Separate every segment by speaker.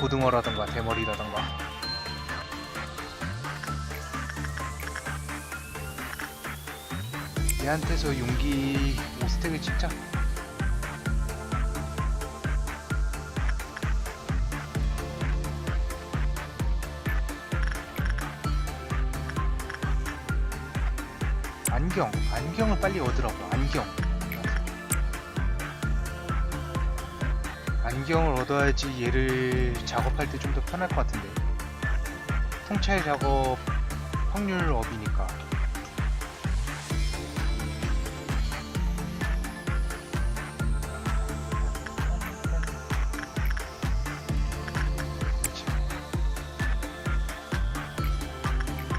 Speaker 1: 고등어라던가 대머리라던가. 얘한테서 용기 5스택을 찍자. 안경 안경을 빨리 얻으라고 안경 안경을 얻어야지 얘를 작업할 때 좀 더 편할 것 같은데. 통찰 작업 확률 업이니까.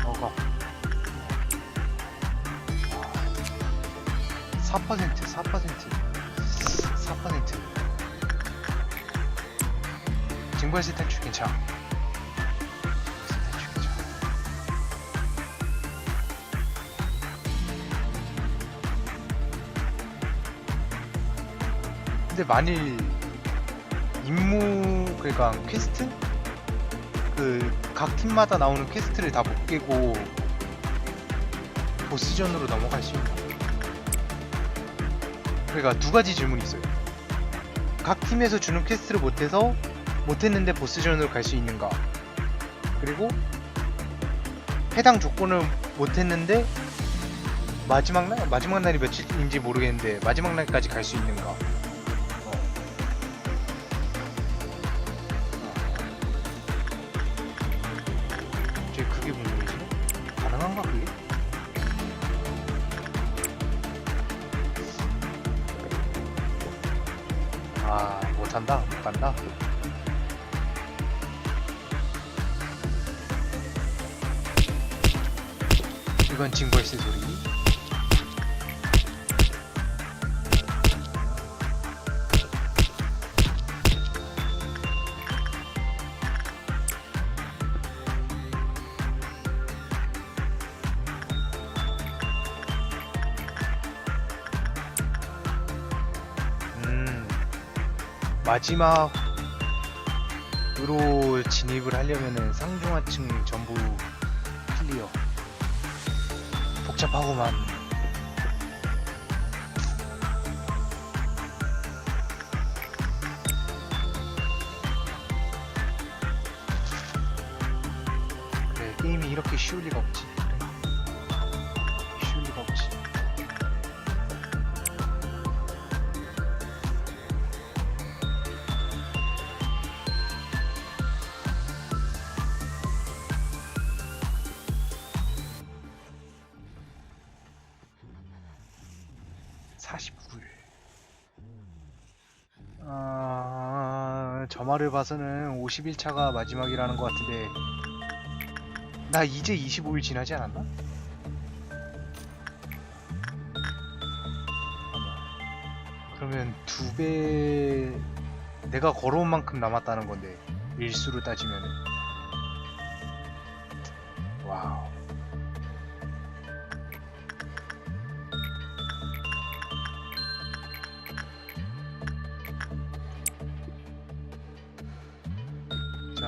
Speaker 1: 어거. 4% 4% 4% 증발세 탈출 괜찮아 증발세 탈출 괜찮아 근데 만일 임무 그러니까 퀘스트 그 각 팀마다 나오는 퀘스트를 다 못 깨고 보스전으로 넘어갈 수 있나? 그러니까 두 가지 질문이 있어요. 각 팀에서 주는 퀘스트를 못해서 못했는데 보스전으로 갈 수 있는가? 그리고 해당 조건을 못했는데 마지막 날 마지막 날이 며칠인지 모르겠는데 마지막 날까지 갈 수 있는가? 어. 제 그게 궁금해지네. 가능한가 그게? 아 못한다 못 간다. 이건 징벌새 소리. 음, 마지막으로 진입을 하려면은 상중하층 전부 복잡하고만. 그래, 게임이 이렇게 쉬울 리가 없지. 말을 봐서는 50일차가 마지막이라는 것 같은데 나 이제 25일 지나지 않았나? 그러면 두 배 내가 걸어온 만큼 남았다는 건데 일수로 따지면은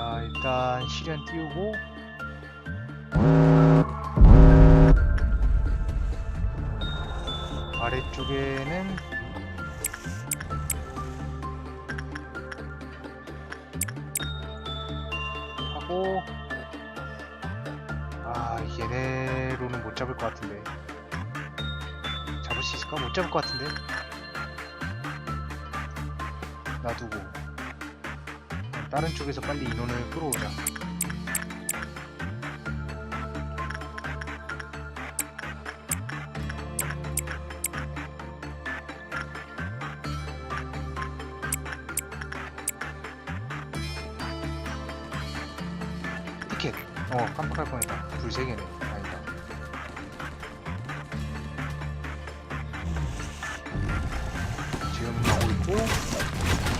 Speaker 1: 자 일단 시련 띄우고. 아래쪽에는 하고 아 얘네로는 못 잡을 것 같은데. 잡을 수 있을까? 못 잡을 것 같은데? 놔두고 다른 쪽에서 빨리 인원을 끌어오자. 티켓 어 깜빡할 뻔했다. 불 3개네. 아니다. 지금 가고 있고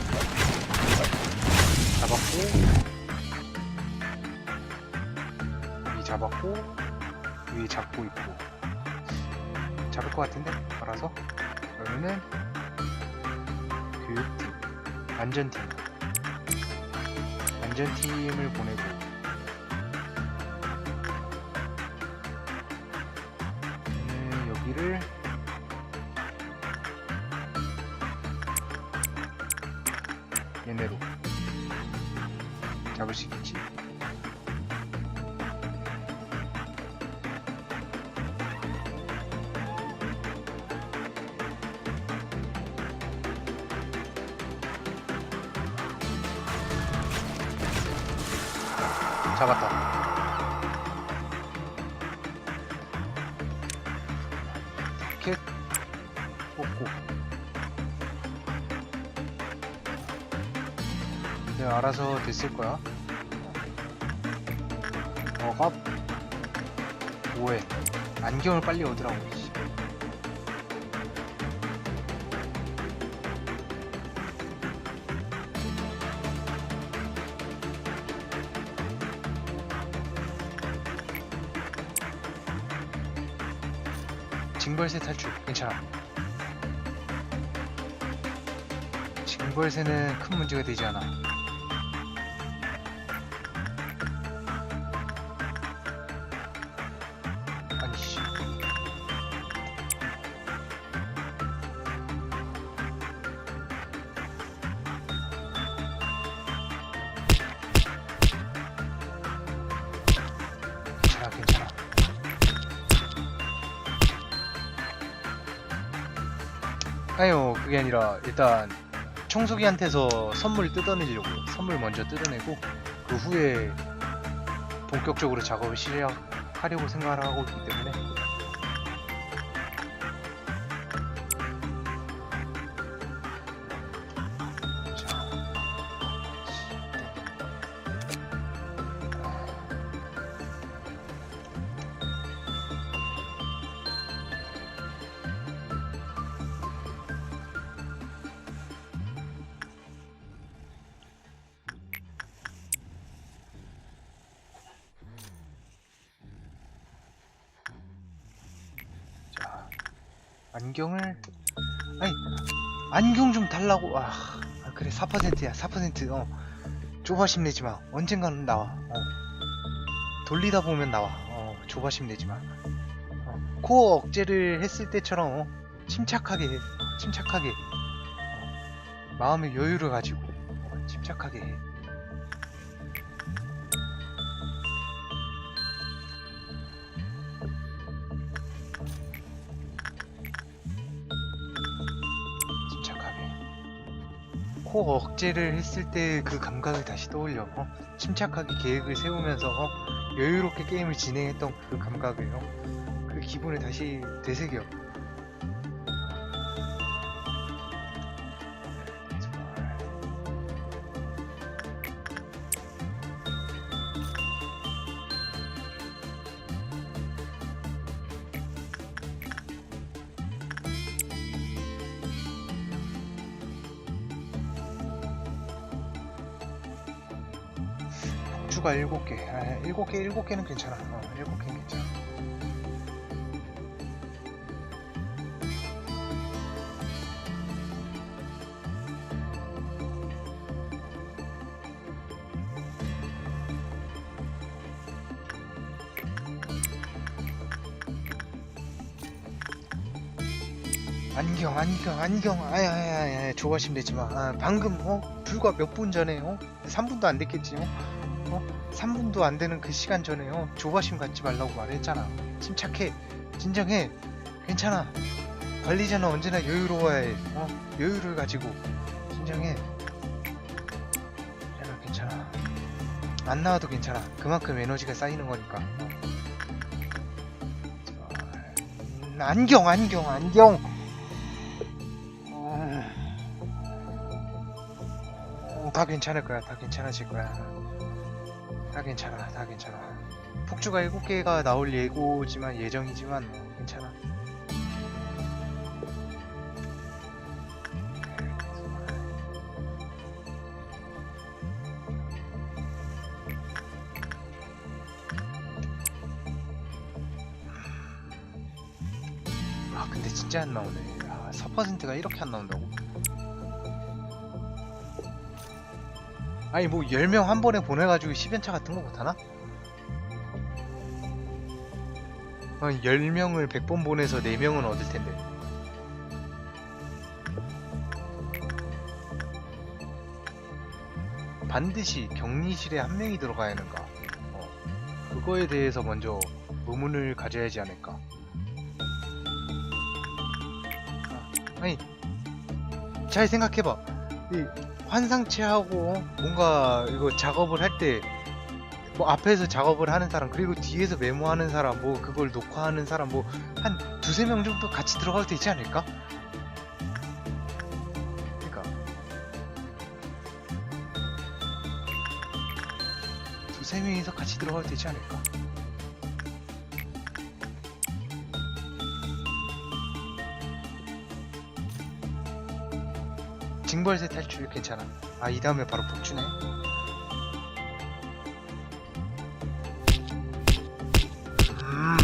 Speaker 1: 잡았고 이 잡았고 위 잡고 있고. 잡을 것 같은데? 알아서? 그러면은 교육팀 안전팀. 안전팀을 보내고 켓 뽑고. 이제 알아서 됐을 거야. 어갑 뭐해. 안경을 빨리 얻으라고 징벌새 탈출 괜찮아. 징벌새는 큰 문제가 되지 않아 아니요 그게 아니라 일단 청소기한테서 선물 뜯어내려고요 선물 먼저 뜯어내고 그 후에 본격적으로 작업을 시작하려고 생각을 하고 있기 때문에 4%야 4%어. 조바심 내지 마. 언젠가는 나와. 어. 돌리다 보면 나와. 어 조바심 내지 마. 어, 코어 억제를 했을 때처럼 어, 침착하게 해. 어, 침착하게 어, 마음의 여유를 가지고 어, 침착하게 해 코 억제를 했을 때 그 감각을 다시 떠올려 어? 침착하게 계획을 세우면서 어? 여유롭게 게임을 진행했던 그 감각을 어? 그 기분을 다시 되새겨 추가 7개. 아, 7개 7개는 괜찮아. 어, 7개는 괜찮아. 안경 안경 안경. 아야 아야 아야 조바심 내지 마. 아, 방금 어 불과 몇 분 전에 어? 3분도 안 됐겠지 어? 어 3분도 안 되는 그 시간 전에 어 조바심 갖지 말라고 말했잖아. 침착해. 진정해. 괜찮아. 관리자는 언제나 여유로워야 해 어? 여유를 가지고. 진정해. 괜찮아 괜찮아. 안 나와도 괜찮아. 그만큼 에너지가 쌓이는 거니까. 어. 안경 안경 안경. 어, 다 괜찮을 거야. 다 괜찮아질 거야. 다 괜찮아. 다 괜찮아. 폭주가 7개가 나올 예고지만 예정이지만 뭐 괜찮아. 아 근데 진짜 안 나오네. 아, 4%가 이렇게 안 나온다고? 아니 뭐 10명 한 번에 보내가지고 10연차 같은 거 못하나? 어, 10명을 100번 보내서 4명은 얻을 텐데. 반드시 격리실에 한 명이 들어가야 하는가? 어, 그거에 대해서 먼저 의문을 가져야지 않을까? 아, 아니 잘 생각해봐. 이 환상체하고 뭔가 이거 작업을 할 때 뭐 앞에서 작업을 하는 사람 그리고 뒤에서 메모하는 사람 뭐 그걸 녹화하는 사람 뭐 한 두세 명 정도 같이 들어가도 되지 않을까? 그러니까 두세 명이서 같이 들어가도 되지 않을까? 징벌새 탈출 괜찮아. 아, 이 다음에 바로 폭주네. 음.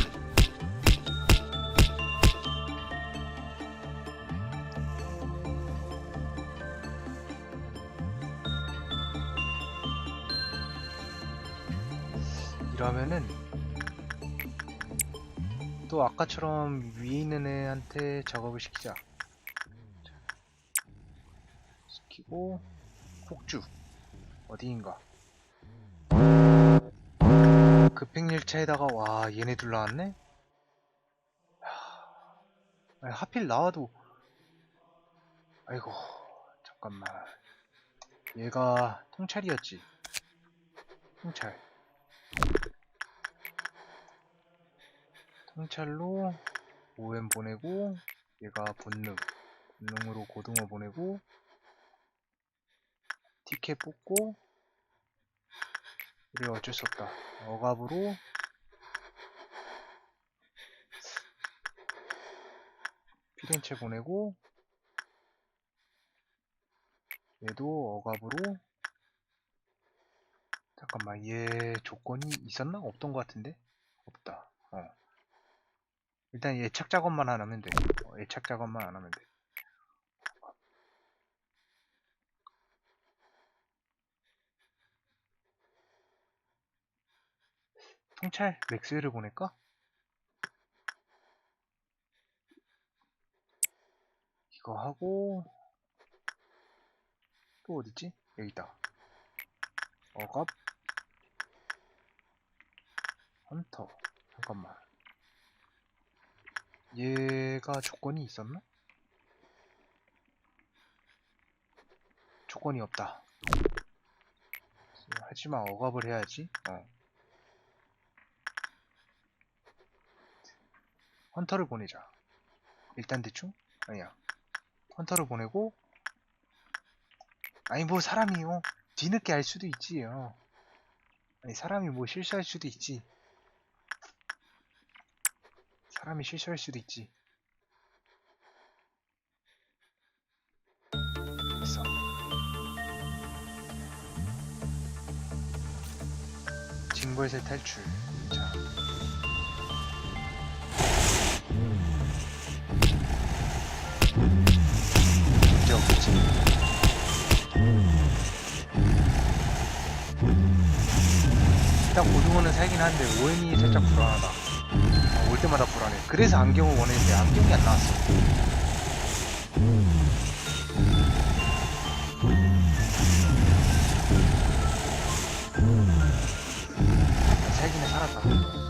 Speaker 1: 이러면은 또 아까처럼 위에 있는 애한테 작업을 시키자. 시키고 폭주. 어디인가? 급행열차에다가 와 얘네들 나왔네? 하, 아니, 하필 나와도. 아이고 잠깐만. 얘가 통찰이었지. 통찰. 통찰로 OM 보내고 얘가 본능. 본능으로 고등어 보내고 티켓 뽑고 그래 어쩔 수 없다 억압으로 피렌체 보내고 얘도 억압으로 잠깐만 얘 조건이 있었나? 없던 것 같은데? 없다 어. 일단 예착 작업만 안 하면 돼 어, 예착 작업만 안 하면 돼 통찰 맥스웰을 보낼까? 이거 하고 또 어딨지? 여기 있다 억압 헌터 잠깐만 얘가 조건이 있었나? 조건이 없다 하지만 억압을 해야지 어. 헌터를 보내자. 일단 대충? 아니야. 헌터를 보내고 아니 뭐 사람이요. 뒤늦게 알 수도 있지요. 아니 사람이 뭐 실수할 수도 있지. 사람이 실수할 수도 있지. 됐어. 징벌새 탈출. 자. 문제 없지. 일단 고등어는 살긴 한데 OM이 살짝 불안하다. 어, 올 때마다 불안해. 그래서 안경을 원했는데 안경이 안 나왔어. 살기는 살았다.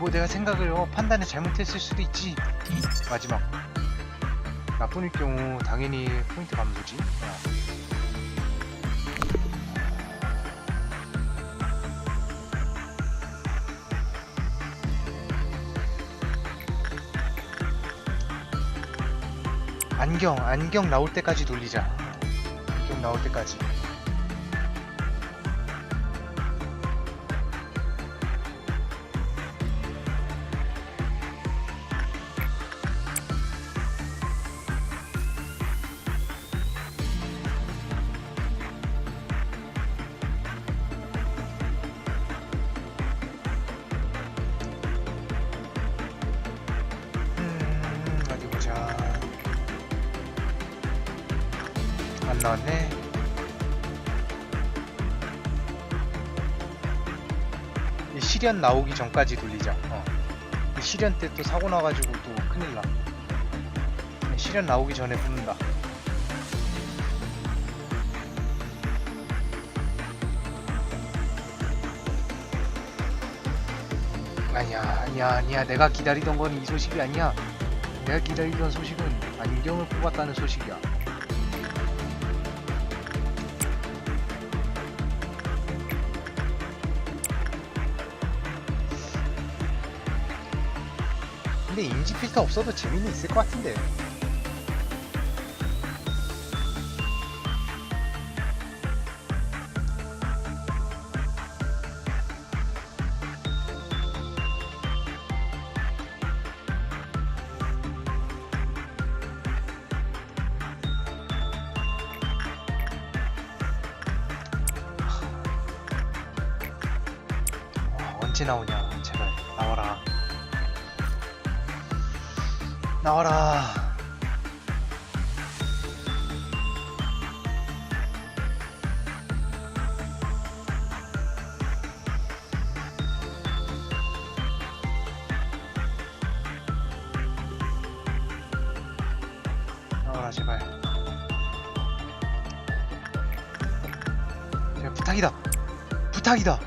Speaker 1: 뭐 내가 생각을 어, 판단을 잘못했을 수도 있지. 마지막. 나쁜일 경우 당연히 포인트 감소지. 안경 안경 나올 때까지 돌리자. 안경 나올 때까지. 시련 나오기 전까지 돌리자. 어. 이 시련 때 또 사고 나가지고 또 큰일 나. 시련 나오기 전에 붙는다. 아니야, 아니야, 아니야. 내가 기다리던 건 이 소식이 아니야. 내가 기다리던 소식은 안경을 뽑았다는 소식이야. 근데 인지 필터 없어도 재미는 있을 것 같은데. 부탁이다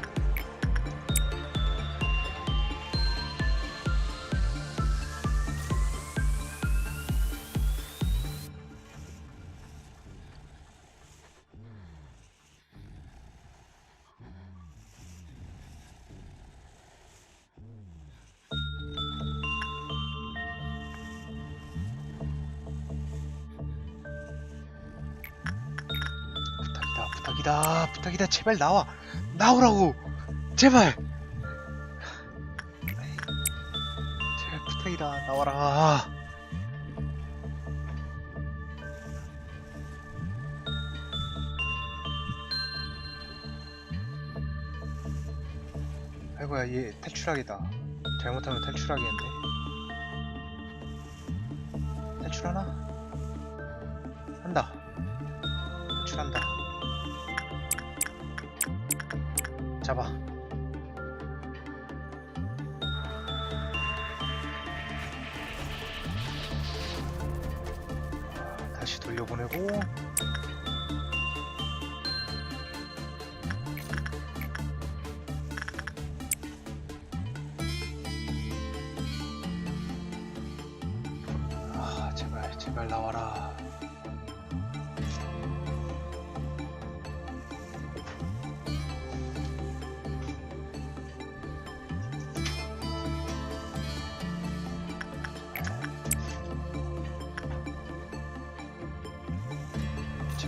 Speaker 1: 부탁이다. 부탁이다. 제발 나와 나오라고. 제발. 제발 부탁이다. 나와라. 아이고야 얘 탈출하겠다. 잘못하면 탈출하겠는데? 탈출하나? 한다.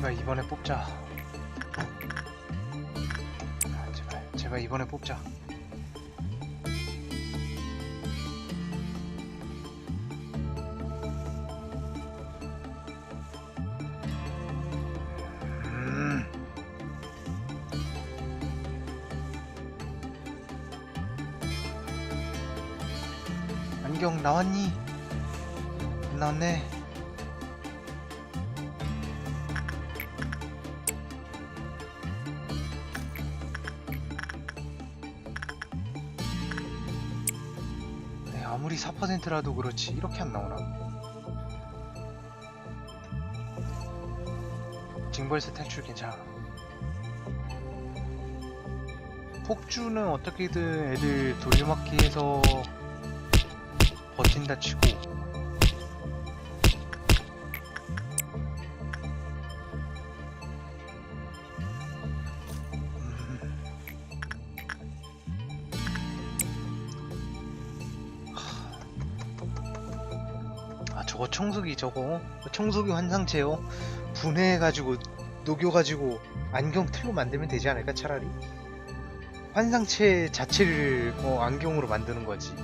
Speaker 1: 제발 이번에 뽑자. 아, 제발, 제발 이번에 뽑자. 음. 안경 나왔니? 안 나왔네. 네, 아무리 4%라도 그렇지 이렇게 안 나오나? 징벌세 탈출 괜찮아. 폭주는 어떻게든 애들 돌려막기해서 버틴다 치고 청소기 저거 청소기 환상체요. 분해해가지고 녹여가지고 안경 틀로 만들면 되지 않을까 차라리? 환상체 자체를 어, 안경으로 만드는 거지.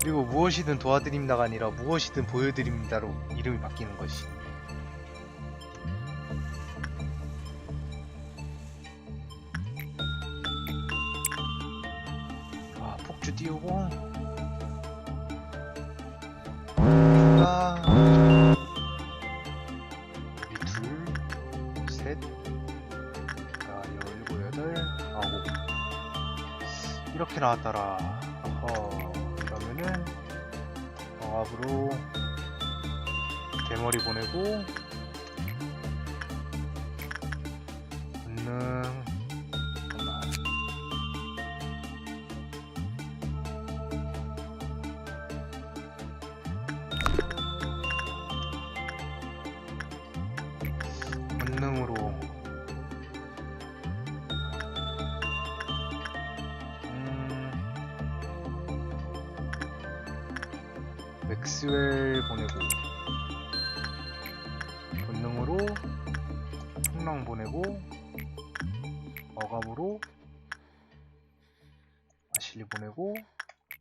Speaker 1: 그리고 무엇이든 도와드립니다가 아니라 무엇이든 보여드립니다로 이름이 바뀌는 것이 이렇게 나왔더라. 어허. 그러면은, 억압으로 대머리 보내고,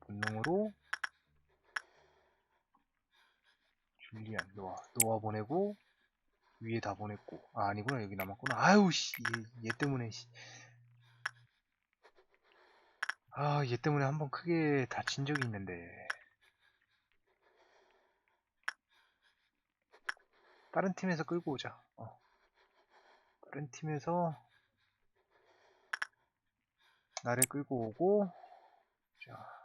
Speaker 1: 본능으로 줄리안 노아 노아 보내고 위에 다 보냈고. 아 아니구나. 여기 남았구나. 아유 씨얘 얘 때문에 씨. 아 얘 때문에 한 번 크게 다친 적이 있는데. 다른 팀에서 끌고 오자. 어. 다른 팀에서 나를 끌고 오고 자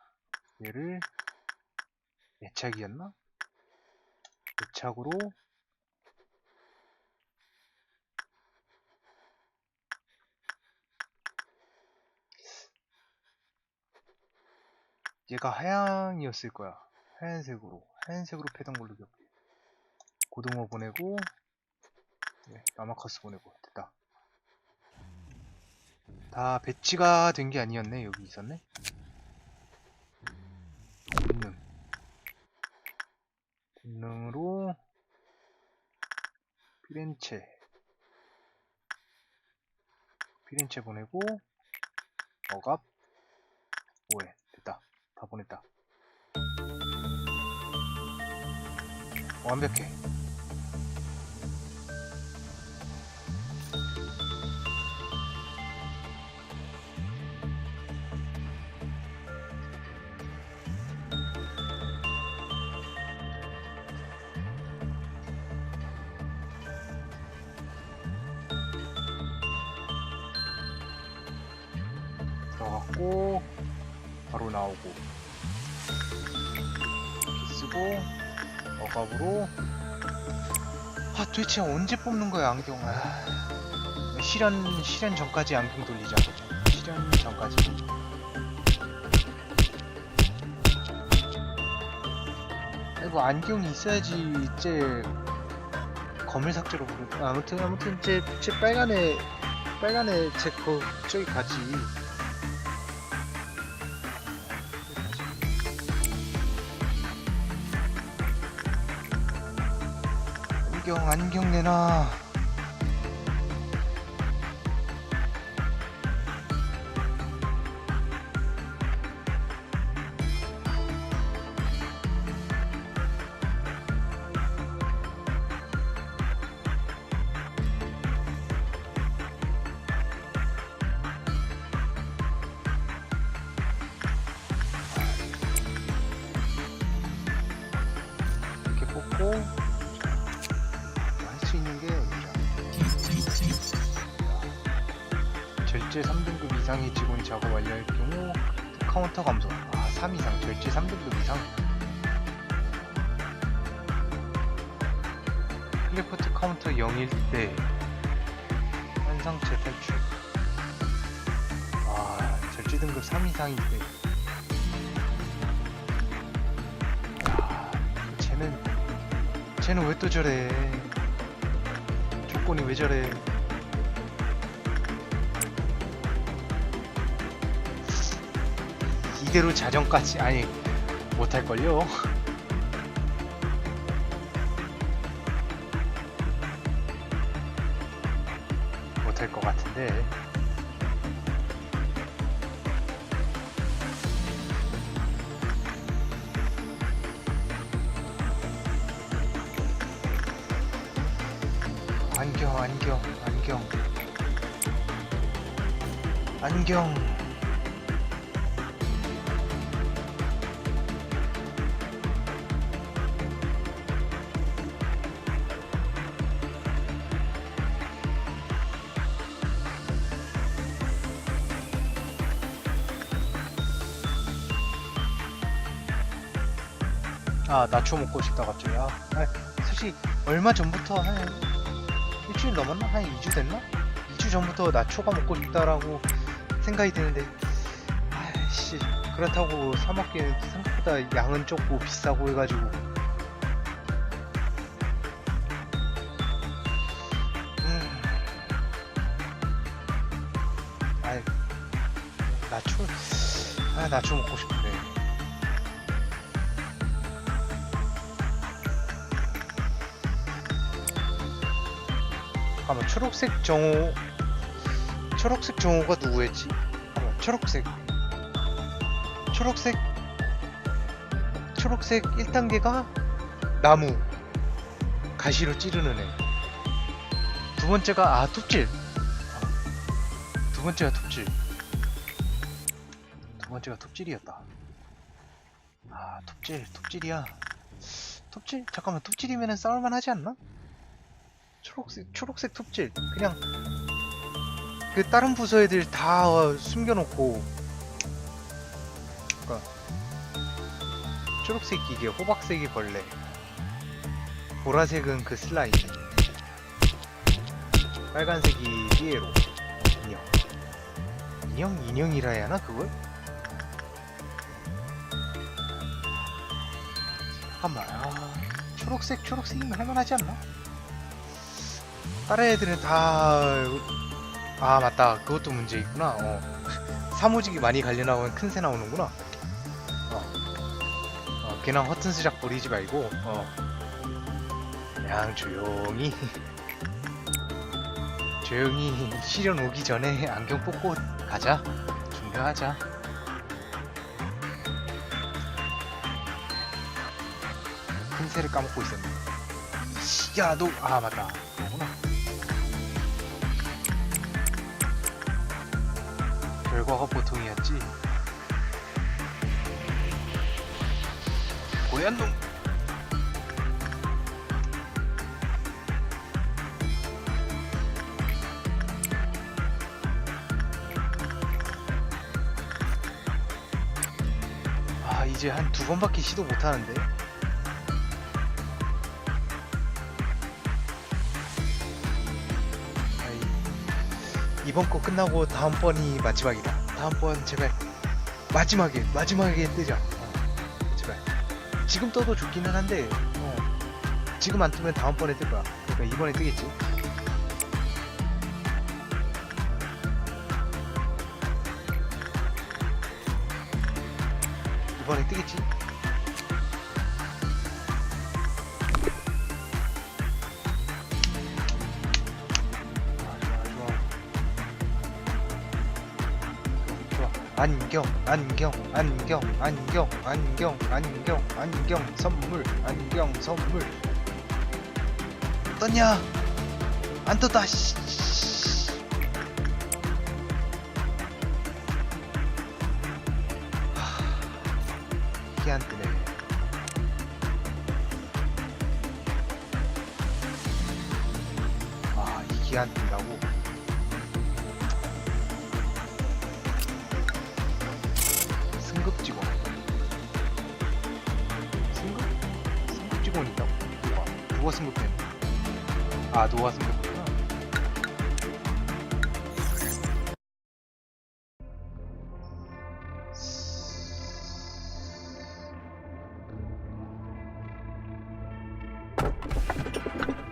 Speaker 1: 얘를 애착이었나? 애착으로 얘가 하양이었을 거야. 하얀색으로. 하얀색으로 패던 걸로 기억해. 고등어 보내고, 네, 라마커스 보내고, 됐다. 다 배치가 된 게 아니었네. 여기 있었네. 본능. 본능으로, 피렌체. 피렌체 보내고, 억압, 오해. 됐다. 다 보냈다. 완벽해. 들어갔고 바로 나오고 이렇게 쓰고 억압으로. 아 도대체 언제 뽑는 거야 안경 아, 실현 실현 전까지 안경 돌리자 그죠? 실현 전까지. 아니 뭐 안경이 있어야지 이제 검을 삭제로 부르 아무튼 아무튼 제, 제 빨간에 빨간에 제거 저기 가지 안경 안경 내놔 이렇게 뽑고 절제 3등급 이상의 직원이 작업 완료할 경우 카운터 감소. 아, 3 이상. 절제 3등급 이상. 클리프트 카운터 0일 때 환상체 탈출. 아, 절제 등급 3 이상일 때. 야, 쟤는 쟤는 왜 또 저래? 조건이 왜 저래? 이대로 자정까지. 아니 못할걸요. 못할 것 같은데. 안경 안경 안경. 안경. 아, 나초 먹고 싶다 갑자기. 아, 아, 사실 얼마 전부터 한 일주일 넘었나? 한 2주 됐나? 2주 전부터 나초가 먹고 싶다라고 생각이 드는데 아이씨 그렇다고 사 먹기엔 생각보다 양은 적고 비싸고 해가지고 음. 아 나초 아 나초 먹고 싶은데 잠깐만 초록색 정호 초록색 정호가 누구였지? 잠깐만 초록색 초록색 초록색 1단계가 나무 가시로 찌르는 애. 두 번째가 아 톱질. 아, 두 번째가 톱질. 두 번째가 톱질이었다. 아 톱질 톱질이야. 톱질 잠깐만 톱질이면은 싸울만 하지 않나? 초록색 초록색 톱질. 그냥 그 다른 부서 애들 다 어, 숨겨놓고. 그러니까 초록색 기계 호박색이 벌레. 보라색은 그 슬라임 빨간색이 삐에로. 인형. 인형? 인형이라 해야 하나 그걸? 잠깐만. 아 초록색 초록색이면 할만하지 않나? 다른 애들은 다, 아, 맞다. 그것도 문제 있구나. 어. 사무직이 많이 관련하면 큰새 나오는구나. 어. 어, 그냥 허튼 수작 부리지 말고, 어. 그냥 조용히, 조용히 시련 오기 전에 안경 뽑고 가자. 준비하자. 큰 새를 까먹고 있었네. 야, 너, 아, 맞다. 결과가 보통이었지. 고얀 놈. 아, 이제 한 두 번밖에 시도 못 하는데. 이번 거 끝나고 다음번이 마지막이다. 다음번 제발 마지막에 마지막에 뜨자. 어, 제발. 지금 떠도 좋기는 한데 어, 지금 안 뜨면 다음번에 뜰 거야. 그러니까 이번에 뜨겠지. 이번에 뜨겠지. 안경, 안경, 안경, 안경, 안경, 안경, 안경, 선물, 안경, 선물. 떴냐? 안 떴다. 씨. 하, 이게 안 뜨네. 아, 이게 안 뜬다 아, 누가 승급했구나.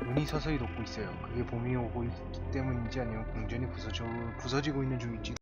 Speaker 1: 눈이 서서히 녹고 있어요. 그게 봄이 오고 있기 때문인지 아니면 궁전이 부서져, 부서지고 있는 중인지